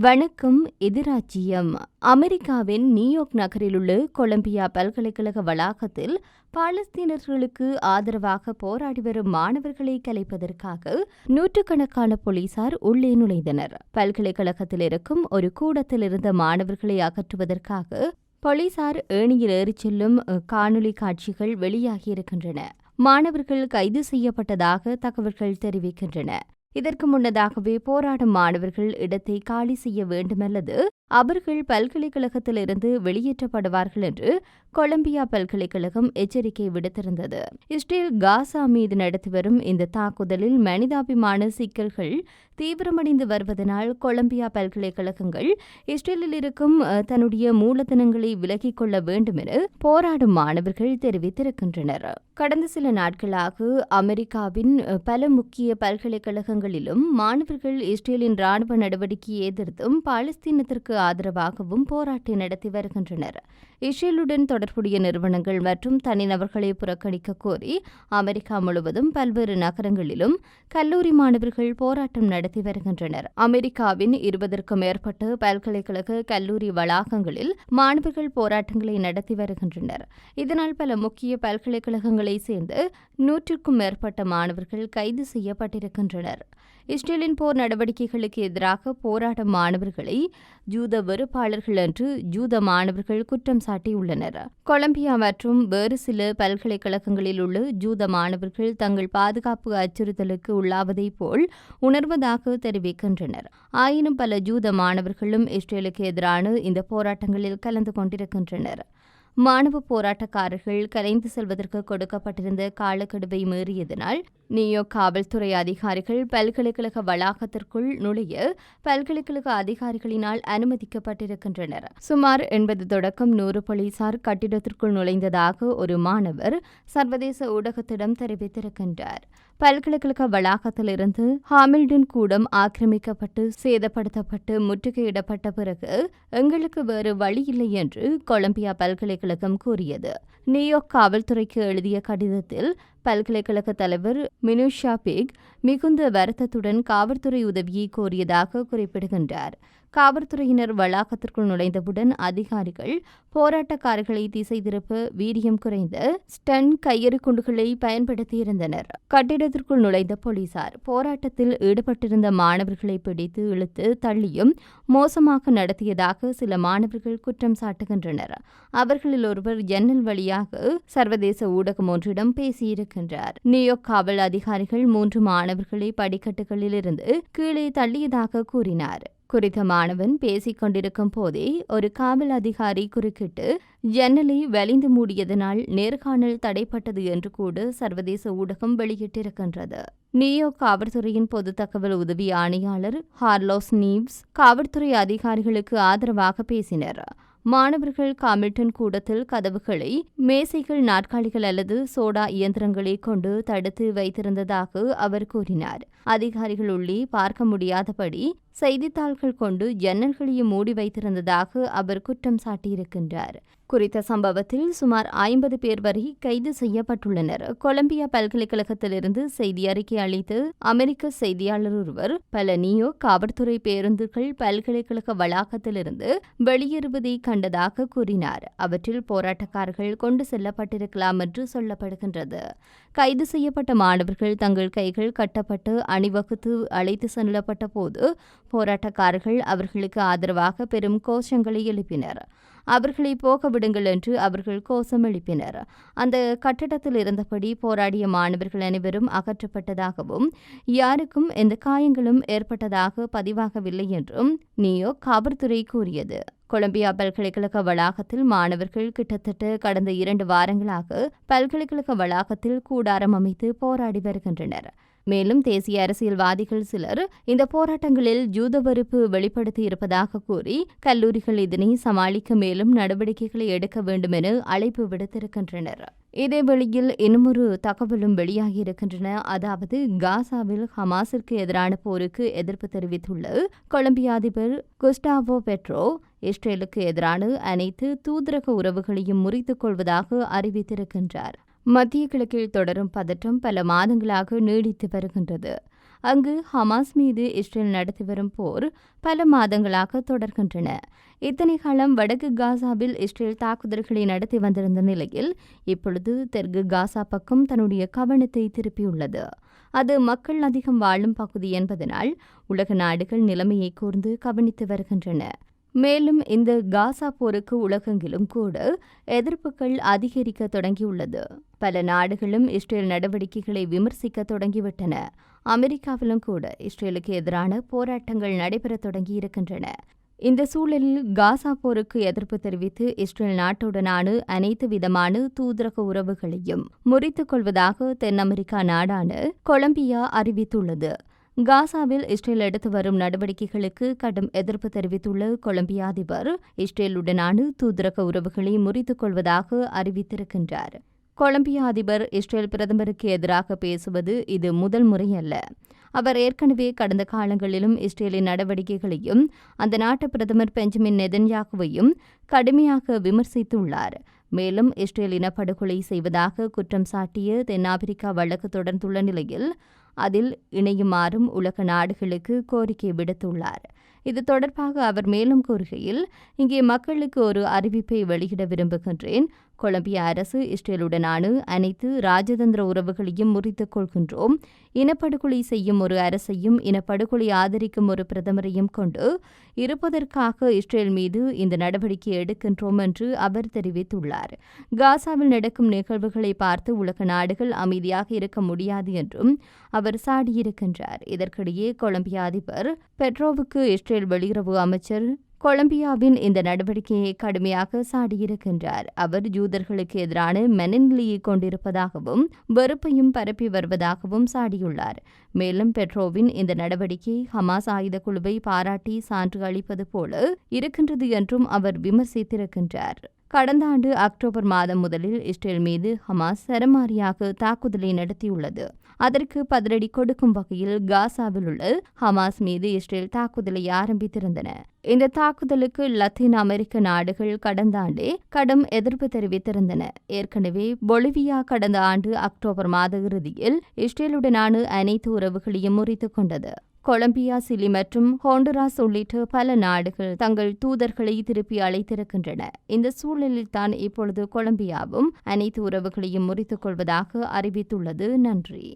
வணக்கம் எதிராச்சியம். அமெரிக்காவின் நியூயார்க் நகரிலுள்ள கொலம்பியா பல்கலைக்கழக வளாகத்தில் பாலஸ்தீனர்களுக்கு ஆதரவாக போராடி வரும் மாணவர்களை கலைப்பதற்காக நூற்றுக்கணக்கான போலீசார் உள்ளே நுழைந்தனர். பல்கலைக்கழகத்தில் இருக்கும் ஒரு கூடத்தில் இருந்த மாணவர்களை அகற்றுவதற்காக போலீசார் ஏணியில் ஏறிச் செல்லும் காணொலி காட்சிகள் வெளியாகியிருக்கின்றன மாணவர்கள் கைது செய்யப்பட்டதாக தகவல்கள் தெரிவிக்கின்றன. இதற்கு முன்னதாகவே போராடும் மாணவர்கள் இடத்தை காலி செய்ய வேண்டுமல்லது. அவர்கள் பல்கலைக்கழகத்திலிருந்து வெளியேற்றப்படுவார்கள் என்று கொலம்பியா பல்கலைக்கழகம் எச்சரிக்கை விடுத்திருந்தது. இஸ்ரேல் காசா மீது நடத்தி வரும் இந்த தாக்குதலில் மனிதாபிமான சிக்கல்கள் தீவிரமடைந்து வருவதனால் கொலம்பியா பல்கலைக்கழகங்கள் இஸ்ரேலில் இருக்கும் அஹ், தன்னுடைய மூலதனங்களை விலகிக் கொள்ள வேண்டும் என போராடும் மாணவர்கள் தெரிவித்திருக்கின்றனர். கடந்த சில நாட்களாக அமெரிக்காவின் பல முக்கிய பல்கலைக்கழகங்களிலும் மாணவர்கள் இஸ்ரேலின் ராணுவ நடவடிக்கையை எதிர்த்தும் பாலஸ்தீனத்திற்கு ஆதரவாகவும் போராட்டம் நடத்தி வருகின்றனர். இஸ்ரேலுடன் தொடர்புடைய நிறுவனங்கள் மற்றும் தனிநபர்களை புறக்கணிக்க கோரி அமெரிக்கா முழுவதும் பல்வேறு நகரங்களிலும் கல்லூரி மாணவர்கள் போராட்டம் நடத்தி வருகின்றனர். அமெரிக்காவின் இருபதற்கும் மேற்பட்ட பல்கலைக்கழக கல்லூரி வளாகங்களில் மாணவர்கள் போராட்டங்களை நடத்தி வருகின்றனர். இதனால் பல முக்கிய பல்கலைக்கழகங்களை சேர்ந்து நூற்றுக்கும் மேற்பட்ட மாணவர்கள் கைது செய்யப்பட்டிருக்கின்றனர். இஸ்ரேலின் போர் நடவடிக்கைகளுக்கு எதிராக போராடும் மாணவர்களை ஜூத வெறுப்பாளர்கள் என்று ஜூத மாணவர்கள் குற்றம் சாட்டியுள்ளனர். கொலம்பியா மற்றும் வேறு சில பல்கலைக்கழகங்களில் உள்ள ஜூத மாணவர்கள் தங்கள் பாதுகாப்பு அச்சுறுத்தலுக்கு உள்ளாவதைப் போல் உணர்வதாக தெரிவிக்கின்றனர். ஆயினும் பல ஜூத மாணவர்களும் இஸ்ரேலுக்கு எதிரான இந்த போராட்டங்களில் கலந்து கொண்டிருக்கின்றனர். மாணவ போராட்டக்காரர்கள் கலைந்து செல்வதற்கு கொடுக்கப்பட்டிருந்த காலக்கெடுவை மீறியதனால் நியூயோர்க் காவல்துறை அதிகாரிகள் பல்கலைக்கழக வளாகத்திற்குள் நுழைய பல்கலைக்கழக அதிகாரிகளினால் அனுமதிக்கப்பட்டிருக்கின்றனர். சுமார் எண்பது தொடக்கம் நூறு போலீசார் கட்டிடத்திற்குள் நுழைந்ததாக ஒரு மாணவர் சர்வதேச ஊடகத்திடம் தெரிவித்திருக்கின்றார். பல்கலைக்கழக வளாகத்திலிருந்து ஹாமில்டன் கூடம் ஆக்கிரமிக்கப்பட்டு சேதப்படுத்தப்பட்டு முற்றுகையிடப்பட்ட பிறகு எங்களுக்கு வேறு வழி இல்லை என்று கொலம்பியா பல்கலைக்கழக பல்கலைக்கழகம் கூறியது. நியூயார்க் காவல்துறைக்கு எழுதிய கடிதத்தில் பல்கலைக்கழக தலைவர் மினுஷா பேக் மிகுந்த வருத்தத்துடன் காவல்துறை உதவியை கோரியதாக குறிப்பிடுகின்றார். காவல்துறையினர் வளாகத்திற்குள் நுழைந்தவுடன் அதிகாரிகள் போராட்டக்காரர்களை திசை திருப்ப வீரியம் குறைந்த ஸ்டன் கையெறி குண்டுகளை பயன்படுத்தியிருந்தனர். கட்டிடத்திற்குள் நுழைந்த போலீசார் போராட்டத்தில் ஈடுபட்டிருந்த மாணவர்களை பிடித்து இழுத்து தள்ளியும் மோசமாக நடத்தியதாக சில மாணவர்கள் குற்றம் சாட்டுகின்றனர். அவர்களில் ஒருவர் ஜன்னல் வழியாக சர்வதேச ஊடகம் ஒன்றிடம் இருக்கின்றார். நியூயார்க் காவல் அதிகாரிகள் மூன்று மாணவர்களை படிக்கட்டுகளிலிருந்து கீழே தள்ளியதாக கூறினார். குறித்த மாணவன் பேசிக் கொண்டிருக்கும் போதே ஒரு காவல் அதிகாரி குறுக்கிட்டு ஜன்னலை வலிந்து மூடியதனால் நேர்காணல் தடைப்பட்டது என்று கூட சர்வதேச ஊடகம் வெளியிட்டிருக்கின்றது. நியூயார்க் காவல்துறையின் பொது தகவல் உதவி ஆணையாளர் ஹார்லோஸ் நீவ்ஸ் காவல்துறை அதிகாரிகளுக்கு ஆதரவாக பேசினர். மாணவர்கள் காமில்டன் கூடத்தில் கதவுகளை மேசைகள் நாற்காலிகள் அல்லது சோடா இயந்திரங்களை கொண்டு தடுத்து வைத்திருந்ததாக அவர் கூறினார். அதிகாரிகள் உள்ளே பார்க்க முடியாதபடி செய்தித்தாள்கள் கொண்டு ஜன்னல்களையும் மூடி வைத்திருந்ததாக அவர் குற்றம் சாட்டியிருக்கின்றார். குறித்த சம்பவத்தில் சுமார் ஐம்பது பேர் வரை கைது செய்யப்பட்டுள்ளனர். கொலம்பியா பல்கலைக்கழகத்திலிருந்து செய்தி அறிக்கை அளித்த அமெரிக்க செய்தியாளர் ஒருவர் பல நியோ காவல்துறை பேருந்துகள் பல்கலைக்கழக வளாகத்திலிருந்து வெளியேறுவதை கண்டதாக கூறினார். அவற்றில் போராட்டக்காரர்கள் கொண்டு செல்லப்பட்டிருக்கலாம் என்று சொல்லப்படுகின்றது. கைது செய்யப்பட்ட மாணவர்கள் தங்கள் கைகள் கட்டப்பட்டு அணிவகுத்து அழைத்து செல்லப்பட்ட போது போராட்டக்காரர்கள் அவர்களுக்கு ஆதரவாக பெரும் கோஷங்களை எழுப்பினர். அவர்களை போக விடுங்கள் என்று அவர்கள் கோஷம் எழுப்பினர். அந்த கட்டடத்தில் இருந்தபடி போராடிய மாணவர்கள் அனைவரும் அகற்றப்பட்டதாகவும் யாருக்கும் எந்த காயங்களும் ஏற்பட்டதாக பதிவாகவில்லை என்றும் நியோ காவல்துறை கூறியது. கொலம்பியா பல்கலைக்கழக வளாகத்தில் மாணவர்கள் கிட்டத்தட்ட கடந்த இரண்டு வாரங்களாக பல்கலைக்கழக வளாகத்தில் கூடாரம் அமைத்து போராடி வருகின்றனர். மேலும் தேசிய அரசியல்வாதிகள் சிலர் இந்த போராட்டங்களில் ஜூத வெறுப்பு வெளிப்படுத்தி இருப்பதாக கூறி கல்லூரிகள் இதனை சமாளிக்க மேலும் நடவடிக்கைகளை எடுக்க வேண்டும் என அழைப்பு விடுத்திருக்கின்றனர். இதேவேளையில் இன்னுமொரு தகவலும் வெளியாகியிருக்கின்றன அதாவது காசாவில் ஹமாஸிற்கு எதிரான போருக்கு எதிர்ப்பு தெரிவித்துள்ள கொலம்பிய அதிபர் குஸ்டாவோ பெட்ரோ இஸ்ரேலுக்கு எதிரான அனைத்து தூதரக உறவுகளையும் முறித்துக் கொள்வதாக அறிவித்திருக்கின்றார். மத்திய கிழக்கில் தொடரும் பதற்றம் பல மாதங்களாக நீடித்து வருகின்றது. அங்கு ஹமாஸ் மீது இஸ்ரேல் நடத்தி வரும் போர் பல மாதங்களாக தொடர்கின்றன. இத்தனை காலம் வடக்கு காசாவில் இஸ்ரேல் தாக்குதல்களை நடத்தி வந்திருந்த நிலையில் இப்பொழுது தெற்கு காசா பக்கம் தன்னுடைய கவனத்தை திருப்பியுள்ளது. அது மக்கள் அதிகம் வாழும் பகுதி என்பதனால் உலக நாடுகள் நிலைமையை கூர்ந்து கவனித்து வருகின்றன. மேலும் இந்த காசா போருக்கு உலகெங்கிலும் கூட எதிர்ப்புகள் அதிகரிக்க தொடங்கியுள்ளது. பல நாடுகளும் இஸ்ரேல் நடவடிக்கைகளை விமர்சிக்க தொடங்கிவிட்டன. அமெரிக்காவிலும் கூட இஸ்ரேலுக்கு எதிரான போராட்டங்கள் நடைபெற தொடங்கியிருக்கின்றன. இந்த சூழலில் காசா போருக்கு எதிர்ப்பு தெரிவித்து இஸ்ரேல் நாட்டுடனான அனைத்து விதமான தூதரக உறவுகளையும் முறித்துக் கொள்வதாக தென் அமெரிக்கா நாடான கொலம்பியா அறிவித்துள்ளது. காசாவில் இஸ்ரேல் எடுத்து வரும் நடவடிக்கைகளுக்கு கடும் எதிர்ப்பு தெரிவித்துள்ள கொலம்பியா அதிபர் இஸ்ரேலுடனான தூதரக உறவுகளை முறித்துக் கொள்வதாக அறிவித்திருக்கின்றார். கொலம்பியா அதிபர் இஸ்ரேல் பிரதமருக்கு எதிராக பேசுவது இது முதல் முறையல்ல. அவர் ஏற்கனவே கடந்த காலங்களிலும் இஸ்ரேலின் நடவடிக்கைகளையும் அந்த நாட்டு பிரதமர் பெஞ்சமின் நெதன்யாகுவையும் கடுமையாக விமர்சித்துள்ளார். மேலும் இஸ்ரேல் இனப்படுகொலை செய்வதாக குற்றம் சாட்டிய தென்னாப்பிரிக்கா வழக்கு தொடர்ந்துள்ள நிலையில் அதில் இணையுமாறும் உலக நாடுகளுக்கு கோரிக்கை விடுத்துள்ளார். இது தொடர்பாக அவர் மேலும் கூறுகையில் இங்கே மக்களுக்கு ஒரு அறிவிப்பை வெளியிட விரும்புகின்றேன். கொலம்பிய அரசு இஸ்ரேலுடனான அனைத்து ராஜதந்திர உறவுகளையும் முறித்துக் கொள்கின்றோம். இனப்படுகொலை செய்யும் ஒரு அரசையும் இனப்படுகொலை ஆதரிக்கும் ஒரு பிரதமரையும் கொண்டு இருப்பதற்காக இஸ்ரேல் மீது இந்த நடவடிக்கை எடுக்கின்றோம் என்று அவர் தெரிவித்துள்ளார். காசாவில் நடக்கும் நிகழ்வுகளை பார்த்து உலக நாடுகள் அமைதியாக இருக்க முடியாது என்றும் அவர் சாடியிருக்கின்றார். இதற்கிடையே கொலம்பிய அதிபர் பெட்ரோவுக்கு இஸ்ரேல் வெளியுறவு அமைச்சர் கொலம்பியாவின் இந்த நடவடிக்கையை கடுமையாக சாடியிருக்கின்றார். அவர் ஜூதர்களுக்கு எதிரான மனநிலையை கொண்டிருப்பதாகவும் வெறுப்பையும் பரப்பி வருவதாகவும் சாடியுள்ளார். மேலும் பெட்ரோவின் இந்த நடவடிக்கை ஹமாஸ் ஆயுத குழுவை பாராட்டி சான்று அளிப்பது போல இருக்கின்றது என்றும் அவர் விமர்சித்திருக்கின்றார். கடந்த ஆண்டு அக்டோபர் மாதம் முதலில் இஸ்ரேல் மீது ஹமாஸ் சரமாரியாக தாக்குதலை நடத்தியுள்ளது. அதற்கு பதிலடி கொடுக்கும் வகையில் காசாவில் உள்ள ஹமாஸ் மீது இஸ்ரேல் தாக்குதலை ஆரம்பித்திருந்தன. இந்த தாக்குதலுக்கு லத்தீன் அமெரிக்க நாடுகள் கடந்த ஆண்டே கடும் எதிர்ப்பு தெரிவித்திருந்தன. ஏற்கனவே பொலிவியா கடந்த ஆண்டு அக்டோபர் மாத இறுதியில் இஸ்ரேலுடனான அனைத்து உறவுகளையும் முறித்துக் கொண்டது. கொலம்பியா சிலி மற்றும் ஹோண்டுராஸ் உள்ளிட்ட பல நாடுகள் தங்கள் தூதர்களை திருப்பி அழைத்திருக்கின்றன. இந்த சூழலில் தான் இப்பொழுது கொலம்பியாவும் அனைத்து உறவுகளையும் முறித்துக் கொள்வதாக அறிவித்துள்ளது. நன்றி.